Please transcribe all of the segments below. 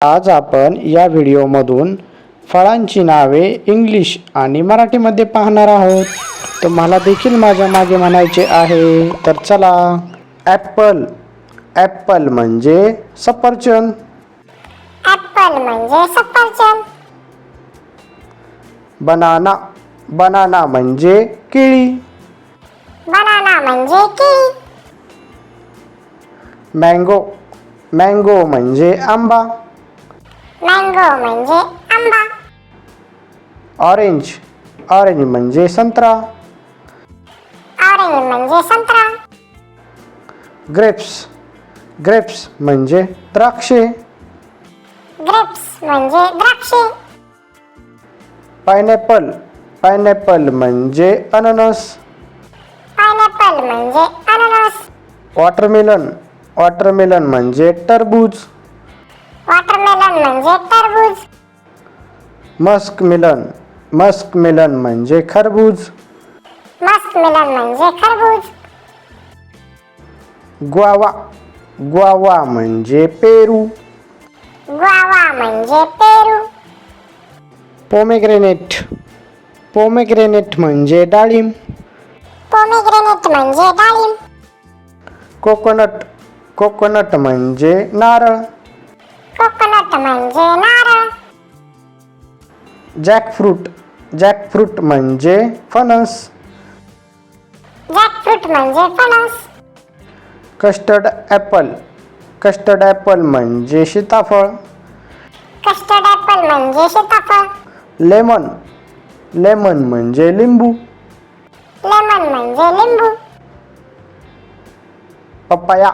आज आपण या व्हिडिओमधून फळांची नावे इंग्लिश आणि मराठीमध्ये पाहणार आहोत. तुम्हाला देखील माझ्या मागे म्हणायचे आहे तर चला. ॲपल. ॲपल म्हणजे सफरचंद. ऍपल म्हणजे सफरचंद. बनाना. बनाना म्हणजे केळी. बनाना म्हणजे केळी. मँगो. मँगो म्हणजे आंबा. मँगो म्हणजे आंबा. ऑरेंज ऑरेंज म्हणजे संत्रा. ऑरेंज म्हणजे संत्रा. ग्रेप्स ग्रेप्स म्हणजे द्राक्षे. ग्रेप्स म्हणजे द्राक्षे. पायनॅपल पायनॅपल म्हणजे अननस पायनॅपल म्हणजे अननस वॉटरमेलन वॉटरमेलन म्हणजे टरबूज. वॉटरमेलन म्हणजे टरबूज. मस्क मिलन. मस्क मिलन म्हणजे खरबूज. मस्कमेलन म्हणजे खरबूज. ग्वावा. ग्वावा म्हणजे पेरू. ग्वावा म्हणजे पेरू. पोमेग्रेनेट. पोमेग्रेनेट म्हणजे डाळिंब. पोमिग्रेनेट म्हणजे डाळिंब. कोकोनट. कोकोनट म्हणजे नारळ. कोकोनट म्हणजे नारळ। जॅकफ्रूट जॅकफ्रूट म्हणजे फणस। जॅकफ्रूट म्हणजे फणस। कस्टर्ड ॲपल कस्टर्ड ॲपल म्हणजे सीताफळ। कस्टर्ड ऍपल म्हणजे सीताफळ। लेमन लेमन म्हणजे लिंबू। लेमन म्हणजे लिंबू। पपया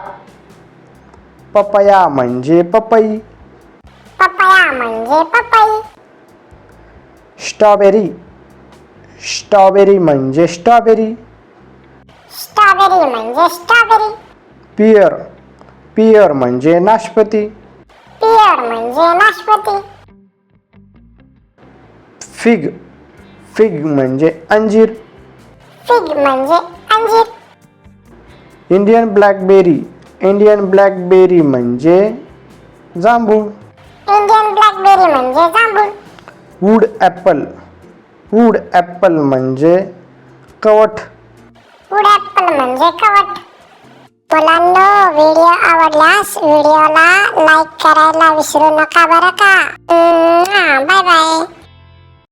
पपया म्हणजे पपई। म्हणजे पपई. स्ट्रॉबेरी. स्ट्रॉबेरी म्हणजे स्ट्रॉबेरी. स्ट्रॉबेरी म्हणजे स्ट्रॉबेरी. पियर. पियर म्हणजे नाशपती. पियर म्हणजे नाशपती. फिग. फिग म्हणजे अंजीर. फिग म्हणजे अंजीर. Indian blackberry. इंडियन ब्लॅकबेरी म्हणजे जांभूळ. इंडियन ब्लॅकबेरी म्हणजे जांभूळ. वूड ॲपल वूड ॲपल म्हणजे कवठ. वूड ऍपल म्हणजे कवट मुलांनो व्हिडिओ आवडल्यास व्हिडिओला लाईक करायला विसरू नका बरं का? Bye bye